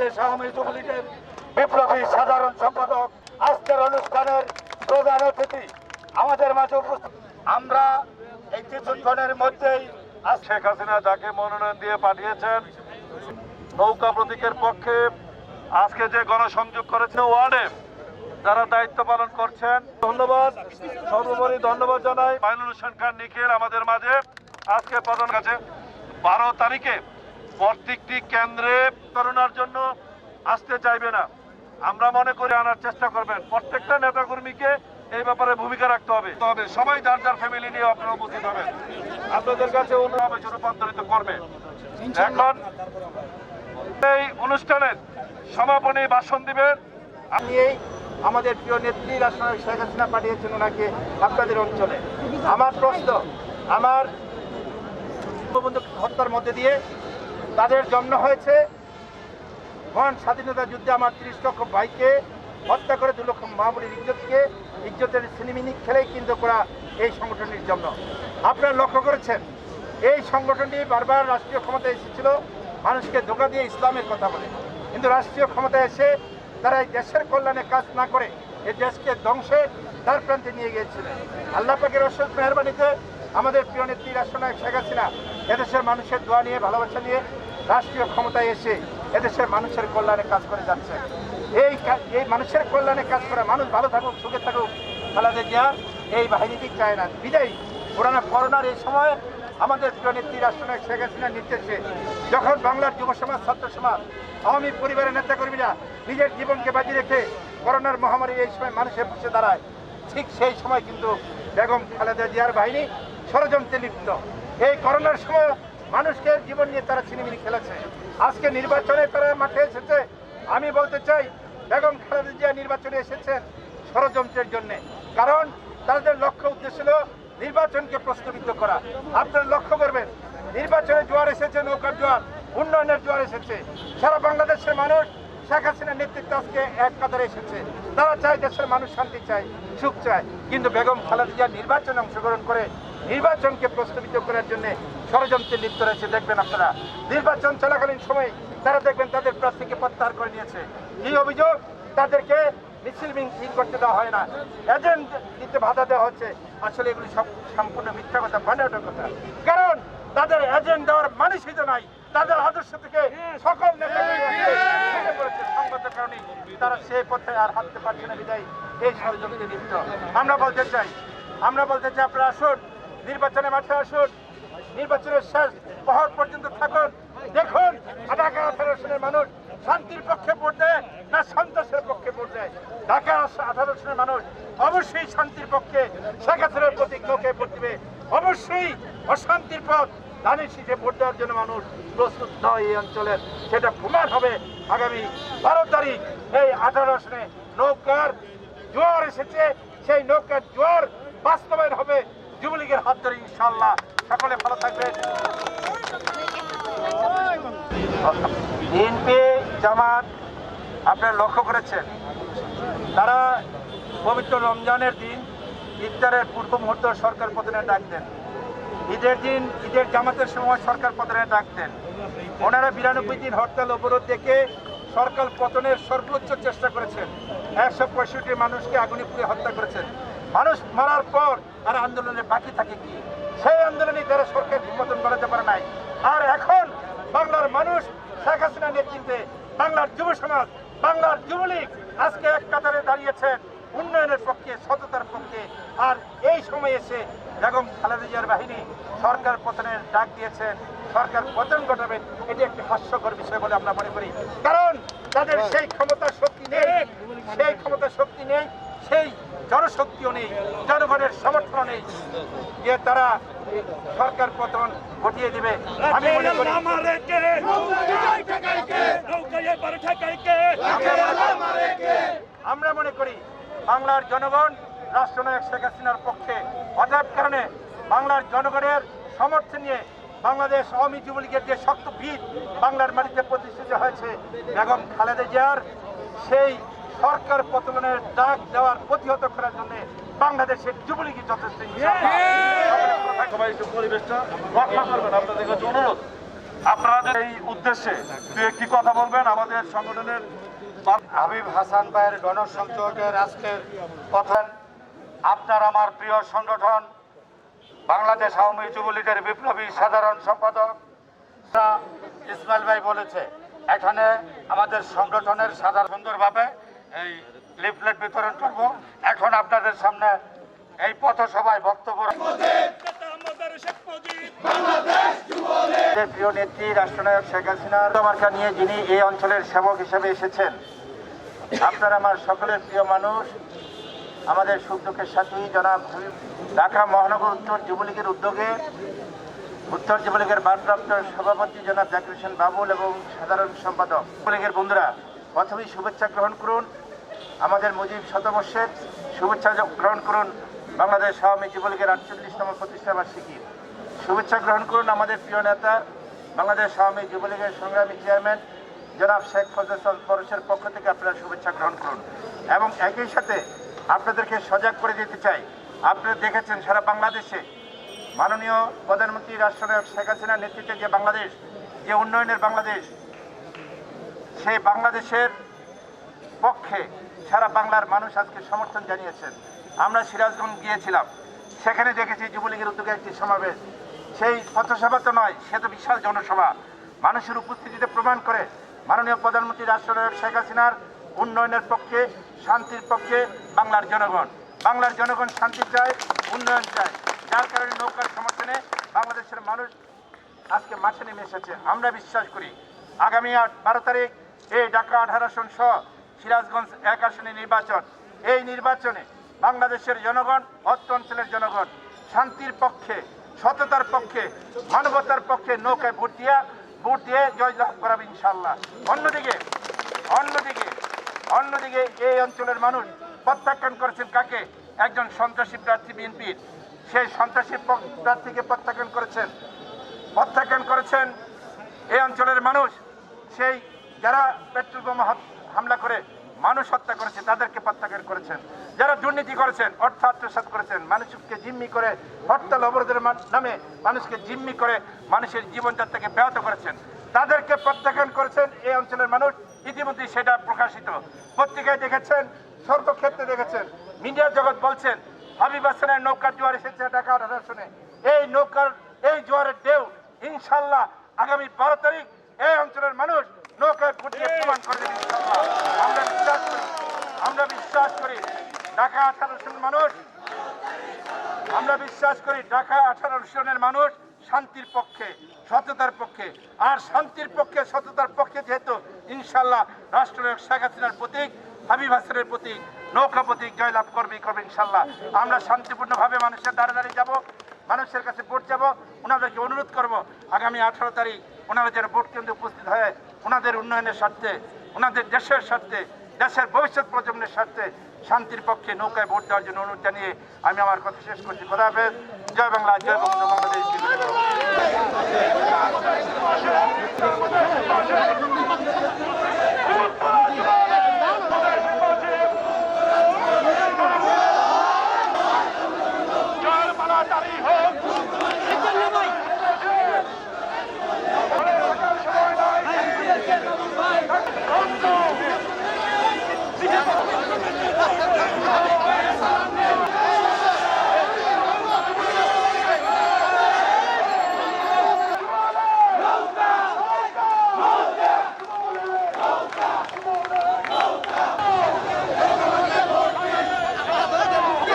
আওয়ামী যুবলীগের বিপ্লবী সাধারণ সম্পাদক আজকের অনুষ্ঠানের প্রধান অতিথি আমাদের মাঝে উপস্থিত। আমরা এই কিছুক্ষণের মধ্যেই শেখ হাসিনা যাকে মনোনয়ন দিয়ে পাঠিয়েছেন, নৌকা প্রতীকের পক্ষে আজকে যে গণসংযোগ করেছেন ওয়ার্ডে, যারা দায়িত্ব পালন করছেন, ধন্যবাদ। সর্বোপরি ধন্যবাদ জানাই। মাইনুল হোসেন খান নিখিল আমাদের মাঝে আজকে প্রধান কাছে বারো তারিখে প্রত্যেকটি কেন্দ্রে করোনার জন্য আসতে চাইবে না। আমরা মনে করি আনার চেষ্টা করবেন। প্রত্যেকটা নেতাকর্মীকে এই ব্যাপারে ভূমিকা রাখতে হবে। তবে সবাই যার যার ফ্যামিলি নিয়ে আপনারা উপস্থিত হবেন। আপনাদের কাছে অনুরোধ রূপান্তরিত করবে এখন এই অনুষ্ঠানের সমাপনী ভাষণ দিবেন। নিয়েই আমাদের প্রিয় নেত্রী, রাষ্ট্রনায়ক শেখ হাসিনা পাঠিয়েছেন ওনাকে আপনাদের অঞ্চলে। আমার প্রশ্ন, আমার বঙ্গবন্ধু হত্যার মধ্যে দিয়ে তাদের জন্ম হয়েছে। মহান স্বাধীনতা যুদ্ধে আমার তিরিশ লক্ষ ভাইকে হত্যা করে দু লক্ষ মহাবলীর ইজ্জতকে, ইজ্জতের সিনেমিনি খেলেই কিন্তু করা এই সংগঠনটির জন্য। আপনারা লক্ষ্য করেছেন, এই সংগঠনটি বারবার রাষ্ট্রীয় ক্ষমতায় এসেছিল, মানুষকে ধোকা দিয়ে ইসলামের কথা বলে। কিন্তু রাষ্ট্রীয় ক্ষমতায় এসে তারা এই দেশের কল্যাণে কাজ না করে, এই দেশকে ধ্বংসের দ্বার প্রান্তে নিয়ে গিয়েছিলেন। আল্লাহ পাকের অশেষ মেহরবানিতে আমাদের প্রিয় নেত্রী রাষ্ট্রনায়ক শেখ হাসিনা এদেশের মানুষের দোয়া নিয়ে, ভালোবাসা নিয়ে রাষ্ট্রীয় ক্ষমতায় এসে এদেশের মানুষের কল্যাণে কাজ করে যাচ্ছে। এই এই মানুষের কল্যাণে কাজ করে মানুষ ভালো থাকুক, সুখে থাকুক, খালাদে জিয়া এই বাহিনীটি চায় না। বিদায়ী, পুরানা করোনার এই সময় আমাদের প্রিয় নেত্রী রাষ্ট্রনায়ক শেখ হাসিনার নির্দেশে যখন বাংলার যুব সমাজ, ছাত্র সমাজ, আওয়ামী পরিবারের নেতাকর্মীরা নিজের জীবনকে বাজি রেখে করোনার মহামারী এই সময় মানুষের পাশে দাঁড়ায়, ঠিক সেই সময় কিন্তু বেগম খালেদা জিয়ার বাহিনী ষড়যন্ত্রে লিপ্ত। এই করোনার সময় মানুষকে জীবন নিয়ে তারা ছিনিমিনি খেলেছে। আজকে নির্বাচনে তারা মাঠে এসেছে। আমি বলতে চাই, বেগম খালেদা জিয়া নির্বাচনে এসেছেন ষড়যন্ত্রের জন্য। কারণ তাদের লক্ষ্য উদ্দেশ্য ছিল নির্বাচনকে প্রস্তাবিত করা। আপনারা লক্ষ্য করবেন, নির্বাচনে জোয়ার এসেছে, নৌকার জোয়ার, উন্নয়নের জোয়ার এসেছে। সারা বাংলাদেশের মানুষ শেখ হাসিনার নেতৃত্বে আজকে এক কাতারে এসেছে। তারা চায় দেশের মানুষ শান্তি চায়, সুখ চায়। কিন্তু বেগম খালেদা নির্বাচনে অংশগ্রহণ করে নির্বাচনকে প্রস্তাবিত করার জন্য ষড়যন্ত্রে লিপ্ত রয়েছে। দেখবেন আপনারা, নির্বাচন চলাকালীন সময় তারা দেখবেন তাদের প্রার্থীকে প্রত্যাহার করে নিয়েছে। এই অভিযোগ তাদেরকে মিছিল মিছিল করতে দেওয়া হয় না। এজেন্ট দিতে বাধা দেওয়া হচ্ছে। আসলে এগুলি সব সম্পূর্ণ মিথ্যা কথা বানাওয়ার কথা। কারণ তাদের এজেন্ট দেওয়ার মানুষই তো নাই। তাদের আদর্শ থেকে সকল নেতা সংগত কারণে তারা সেই পথে আর হাঁটতে পারছে না বিদায়। এই ষড়যন্ত্রে লিপ্ত। আমরা বলতে চাই আমরা বলতে চাই আপনারা আসুন নির্বাচনে মাঠে আসুন নির্বাচনের শেষ প্রহর পর্যন্ত থাকুন দেখুন ঢাকা আঠারো সনের মানুষ শান্তির পক্ষে ভোট দেয় না সন্তোষের পক্ষে ভোট দেয়। ঢাকা আঠারো সনের মানুষ অবশ্যই শান্তির পক্ষে শেখ হাসিনার প্রতীক লোকে ভোট দিবে। অবশ্যই অশান্তির পথ ধানের শীতে ভোট দেওয়ার জন্য মানুষ প্রস্তুত নয় এই অঞ্চলের সেটা প্রমাণ হবে আগামী বারো তারিখ। এই আঠারো আসনে নৌকার জোয়ার এসেছে। সেই নৌকার জোয়ার বাস্তবায়ন হবে যুবলীগের হাত ধরে ইনশাল্লাহ সকলে ভালো থাকবেন। বিএনপি জামাত আপনারা লক্ষ্য করেছেন, তারা পবিত্র রমজানের দিন ইফতারের পূর্ব মুহূর্ত সরকার পতনের ডাক দেন। ঈদের দিন ঈদের জামাতের সময় সরকার পতনে ডাক দেন। ওনারা বিরানব্বই দিন হরতাল অবরোধ দেখে সরকার পতনের সর্বোচ্চ চেষ্টা করেছেন। একশো পঁয়ষট্টি মানুষকে আগুনে পুড়ে হত্যা করেছেন। মানুষ মারার পর আর আন্দোলনের বাকি থাকে কি? সেই আন্দোলনে তারা সরকার পতন করাতে পারে নাই। আর এখন বাংলার মানুষ শেখ হাসিনা নেতৃত্বে বাংলার যুব সমাজ, বাংলার যুবলীগ আজকে এক কাতারে দাঁড়িয়েছেন। উন্নয়নের পক্ষে সততার পক্ষে। আর এই সময় এসে বেগম খালেদা জিয়ার বাহিনী সরকার পতনের ডাক দিয়েছেন। সরকার পতন ঘটাবেন এটি একটি হাস্যকর বিষয় বলে আমরা মনে করি। কারণ তাদের সেই ক্ষমতা শক্তি নেই সেই ক্ষমতা শক্তি নেই সেই জনশক্তিও নেই জনগণের সমর্থন নেই যে তারা সরকার পতন ঘটিয়ে দিবে। আমি মনে করি আমরা মনে করি বাংলার জনগণ, রাষ্ট্রনায়ক শেখ হাসিনার পক্ষে অতএব কারণে বাংলার জনগণের সমর্থন নিয়ে বাংলাদেশ আওয়ামী যুবলীগের যে শক্ত ভিত বাংলার মাটিতে প্রতিষ্ঠিত হয়েছে, বেগম খালেদা জিয়ার সেই সরকার পতনের ডাক দেওয়ার প্রতিহত করার জন্য বাংলাদেশের যুবলীগই যথেষ্ট পরিবেশটা আপনাদের আপনারা এই উদ্দেশ্যে দু একটি কথা বলবেন, আমাদের সংগঠনের হাবিব হাসান ভাইয়ের গণসংযোগের আজকের কথা আপনার আমার প্রিয় সংগঠন, বাংলাদেশ আওয়ামী যুবলীগের বিপ্লবী সাধারণ সম্পাদক ইসমাইল ভাই বলেছে, এখানে আমাদের সংগঠনের সাধারণ সুন্দরভাবে এই লিফলেট বিতরণ করব। এখন আপনাদের সামনে এই পথসভায় বক্তব্য প্রিয় নেত্রী, রাষ্ট্রনায়ক শেখ হাসিনার মার্কা নিয়ে যিনি এই অঞ্চলের সেবক হিসেবে এসেছেন, আপনার আমার সকলের প্রিয় মানুষ, আমাদের সুখ দুঃখের সাথী, জনাব ঢাকা মহানগর উত্তর যুবলীগের উদ্যোগে, উত্তর যুবলীগের ভারপ্রাপ্ত সভাপতি জনাব জাকির বাবুল এবং সাধারণ সম্পাদক। যুবলীগের বন্ধুরা, প্রথমেই শুভেচ্ছা গ্রহণ করুন। আমাদের মুজিব শতবর্ষের শুভেচ্ছা গ্রহণ করুন। বাংলাদেশ আওয়ামী যুবলীগের আটচল্লিশতম প্রতিষ্ঠা বার্ষিকী। শুভেচ্ছা গ্রহণ করুন আমাদের প্রিয় নেতা, বাংলাদেশ আওয়ামী যুবলীগের সংগ্রামী চেয়ারম্যান, জনাব শেখ ফজল পরশের পক্ষ থেকে আপনারা শুভেচ্ছা গ্রহণ করুন। এবং একই সাথে আপনাদেরকে সজাগ করে দিতে চাই। আপনারা দেখেছেন সারা বাংলাদেশে মাননীয় প্রধানমন্ত্রী রাষ্ট্রনায়ক শেখ হাসিনার নেতৃত্বে যে বাংলাদেশ, যে উন্নয়নের বাংলাদেশ, সেই বাংলাদেশের পক্ষে সারা বাংলার মানুষ আজকে সমর্থন জানিয়েছেন। আমরা সিরাজগঞ্জ গিয়েছিলাম। সেখানে দেখেছি যুবলীগের উদ্যোগে একটি সমাবেশ। সেই পথসভা তো নয়, সে তো বিশাল জনসভা। মানুষের উপস্থিতিতে প্রমাণ করে মাননীয় প্রধানমন্ত্রী রাষ্ট্রনায়ক শেখ হাসিনার উন্নয়নের পক্ষে, শান্তির পক্ষে বাংলার জনগণ। বাংলার জনগণ শান্তি চায়, উন্নয়ন চায়। যার কারণে নৌকার সমর্থনে বাংলাদেশের মানুষ আজকে মাঠে নেমে এসেছে। আমরা বিশ্বাস করি, আগামী আট, বারো তারিখ এই ঢাকা আঠারো আসন সহ সিরাজগঞ্জ এক আসনে নির্বাচন। এই নির্বাচনে বাংলাদেশের জনগণ অত্র অঞ্চলের জনগণ, শান্তির পক্ষে, সততার পক্ষে, মানবতার পক্ষে নৌকায় ভোট দিয়া, ভোট দিয়ে জয়লাভ করাবে ইনশাল্লাহ অন্যদিকে অন্যদিকে অন্যদিকে এই অঞ্চলের মানুষ প্রত্যাখ্যান করেছেন কাকে? একজন সন্ত্রাসী প্রার্থী বিএনপির। সেই সন্ত্রাসী প্রার্থীকে প্রত্যাখ্যান করেছেন। প্রত্যাখ্যান করেছেন এই অঞ্চলের মানুষ। সেই যারা পেট্রোল বোমা হামলা করে মানুষ হত্যা করেছে, তাদেরকে প্রত্যাখ্যান করেছেন। যারা দুর্নীতি করেছেন অর্থ আত্মসাৎ করেছেন, মানুষকে জিম্মি করে হরতাল অবরোধের নামে মানুষকে জিম্মি করে মানুষের জীবনযাত্রাকে ব্যাহত করেছেন। তাদেরকে প্রত্যাখ্যান করেছেন এই অঞ্চলের মানুষ। ইতিমধ্যে সেটা প্রকাশিত। পত্রিকায় দেখেছেন, সর্বক্ষেত্রে দেখেছেন, মিডিয়া জগৎ বলছেন, হাবিব হাসানের নৌকার জোয়ার এসেছে ঢাকা আঠারো আসনে এই নৌকার, এই জোয়ারের ঢেউ, ইনশাল্লাহ আগামী বারো তারিখ এই অঞ্চলের মানুষ করে দেবে আমরা বিশ্বাস করি, আমরা বিশ্বাস করি ঢাকা আঠারো আসনের মানুষ। আমরা বিশ্বাস করি ঢাকা আঠারো সনের মানুষ শান্তির পক্ষে, সততার পক্ষে। আর শান্তির পক্ষে, সততার পক্ষে যেহেতু ইনশাল্লাহ রাষ্ট্রনায়ক শেখ হাসিনার প্রতীক, হাবিব হাসানের প্রতীক, নৌকা প্রতীক, জয়লাভ করবে করবে ইনশাল্লাহ আমরা শান্তিপূর্ণভাবে মানুষের দাঁড়ে দাঁড়িয়ে যাব, মানুষের কাছে ভোট যাব, ওনাদেরকে অনুরোধ করব, আগামী আঠারো তারিখ ওনারা যেন ভোট কেন্দ্রে উপস্থিত হয়ে ওনাদের উন্নয়নের স্বার্থে, ওনাদের দেশের স্বার্থে, দেশের ভবিষ্যৎ প্রজন্মের স্বার্থে শান্তির পক্ষে নৌকায় ভোট দেওয়ার জন্য অনুরোধ জানিয়ে আমি আমার কথা শেষ করছি। খোদা হাফেজ। জয় বাংলা, জয় বাংলাদেশ।